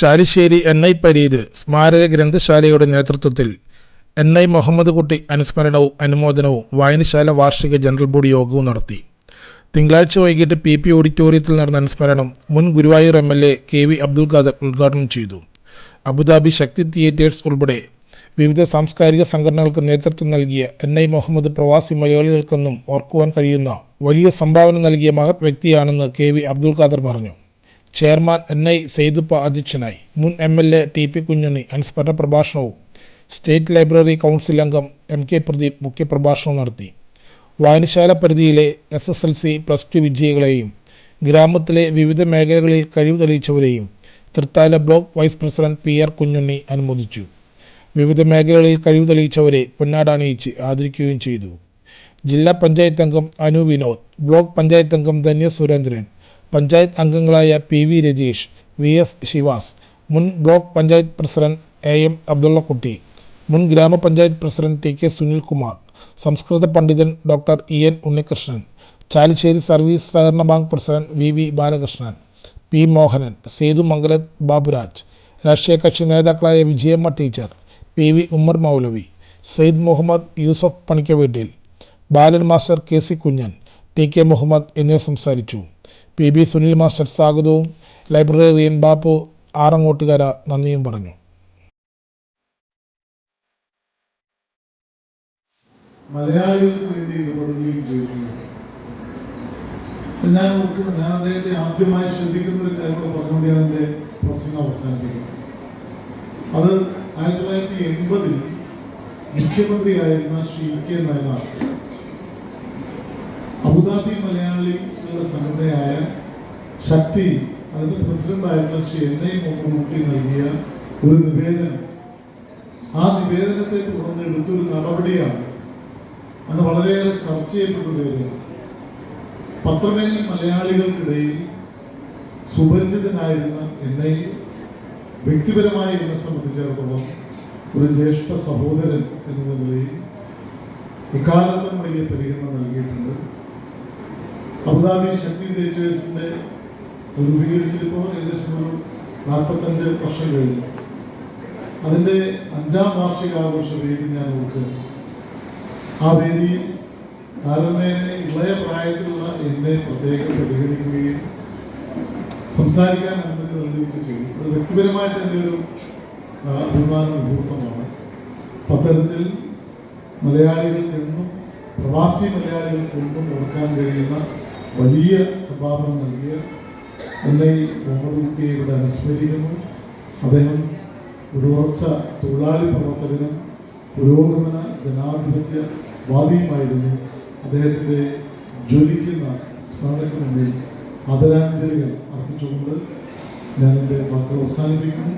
Chalissery N I Pareeth സ്മാരക ഗ്രന്ഥശാലയുടെ നേതൃത്വത്തിൽ N I Muhammad കുട്ടി അനുസ്മരണവും അനുമോദനവും വായനശാല വാർഷിക ജനറൽ ബോഡി യോഗവും നടത്തി. തിങ്കളാഴ്ച വൈകിട്ട് പി പി ഓഡിറ്റോറിയത്തിൽ നടന്ന അനുസ്മരണം മുൻ Guruvayur M L A K V Abdul Khader ഉദ്ഘാടനം ചെയ്തു. അബുദാബി ശക്തി തിയേറ്റേഴ്സ് ഉൾപ്പെടെ വിവിധ സാംസ്കാരിക സംഘടനകൾക്ക് നേതൃത്വം നൽകിയ എൻ ഐ മുഹമ്മദ് പ്രവാസി മലയാളികൾക്കെന്നും ഓർക്കുവാൻ കഴിയുന്ന വലിയ സംഭാവന നൽകിയ മഹത് വ്യക്തിയാണെന്ന് കെ വി അബ്ദുൽ ഖാദർ പറഞ്ഞു. ചെയർമാൻ എൻ ഐ സെയ്തുപ്പ അധ്യക്ഷനായി. മുൻ M L A T P Kunjunni അനുസ്മരണ പ്രഭാഷണവും സ്റ്റേറ്റ് ലൈബ്രറി കൗൺസിൽ അംഗം എം കെ പ്രദീപ് മുഖ്യപ്രഭാഷണവും നടത്തി. വായനശാല പരിധിയിലെ S S L C plus two വിജയികളെയും ഗ്രാമത്തിലെ വിവിധ മേഖലകളിൽ കഴിവ് തെളിയിച്ചവരെയും Thrithala block vice president P R Kunjunni അനുമോദിച്ചു. വിവിധ മേഖലകളിൽ കഴിവ് തെളിയിച്ചവരെ പൊന്നാടണിയിച്ച് ആദരിക്കുകയും ചെയ്തു. ജില്ലാ പഞ്ചായത്ത് അംഗം അനു വിനോദ് ബ്ലോക്ക് പഞ്ചായത്ത് അംഗം ധന്യ സുരേന്ദ്രൻ പഞ്ചായത്ത് അംഗങ്ങളായ P V Rajeesh V S Shivas മുൻ block panchayat president A M Abdullakutty മുൻ ഗ്രാമപഞ്ചായത്ത് പ്രസിഡന്റ് ടി കെ സുനിൽകുമാർ സംസ്കൃത പണ്ഡിതൻ doctor E N Unnikrishnan Chalissery service സഹകരണ bank president V V Balakrishnan P Mohanan Sethu Mangalath Baburaj രാഷ്ട്രീയ കക്ഷി നേതാക്കളായ Vijayamma teacher P V Ummer Maulavi Syed Muhammad Yusuf Panikkaveettil Balan master K C Kunjan T K Muhammad എന്നിവർ സംസാരിച്ചു. P. B. Sunil master സ്വാഗതവും. Librarian Bappu Arangottukara നന്ദിയും പറഞ്ഞു. ഞാൻ ഞാൻ അദ്ദേഹത്തെ ആദ്യമായി ശ്രദ്ധിക്കുന്ന ഒരു കാര്യം പറഞ്ഞുകൊണ്ട് പ്രസംഗം അവസാനിപ്പിക്കും അത് ആയിരത്തി തൊള്ളായിരത്തി എൺപതിൽ മുഖ്യമന്ത്രിയായിരുന്ന ശ്രീ കെ. നയനാർ അബുദാബി മലയാളികളുടെ സംഘടനയായ ശക്തി അതിന്റെ പ്രസിഡന്റായിട്ടുള്ള ശ്രീ ഐ മുഹമ്മദ് നൽകിയ ഒരു നിവേദനം. ആ നിവേദനത്തെ തുടർന്ന് എടുത്തൊരു നടപടിയാണ്. അന്ന് വളരെയേറെ ചർച്ച ചെയ്യപ്പെട്ട കാര്യമാണ്. പത്രമേൽ മലയാളികൾക്കിടയിൽ സുപരിചിതനായിരുന്ന എന്നെ വ്യക്തിപരമായി എന്നെ സംബന്ധിച്ചിടത്തോളം ഒരു ജ്യേഷ്ഠ സഹോദരൻ എന്ന നിലയിൽ ഇക്കാലത്തും വലിയ പരിഗണന നൽകിയിട്ടുണ്ട്. അബുദാബി ശക്തി തിയേറ്റേഴ്സിന്റെ രൂപീകരിച്ചിപ്പോൾ ഏകദേശം ഒരു നാൽപ്പത്തഞ്ച് വർഷം കഴിഞ്ഞു. അതിന്റെ അഞ്ചാം വാർഷികാഘോഷ വേദി ഞാൻ ഓർക്കുന്നു. ആ വേദി താരതമ്യേന ഇളയ പ്രായത്തിലുള്ള എന്നെ പ്രത്യേകം പരിഗണിക്കുകയും സംസാരിക്കാൻ അനുമതി നൽകുകയൊക്കെ ചെയ്തു. അത് വ്യക്തിപരമായിട്ട് എന്റെ ഒരു അഭിമാന മുഹൂർത്തമാണ്. പത്തരത്തിൽ മലയാളികൾക്ക് എന്നും പ്രവാസി മലയാളികൾക്ക് എന്നും ഓർക്കാൻ കഴിയുന്ന വലിയ സംഭാവന നൽകിയ എന്നെ മുഹമ്മദ് കുട്ടിയെ ഇവിടെ അനുസ്മരിക്കുന്നു. അദ്ദേഹം ഒരു ഉറച്ച തൊഴിലാളി പ്രവർത്തകനും പുരോഗമന ജനാധിപത്യ വാദിയുമായിരുന്നു. അദ്ദേഹത്തിന്റെ ജ്വലിക്കുന്ന സ്മരണയ്ക്ക് മുന്നിൽ ആദരാഞ്ജലികൾ അർപ്പിച്ചുകൊണ്ട് ഞാൻ എന്റെ വാക്കുകൾ അവസാനിപ്പിക്കുന്നു.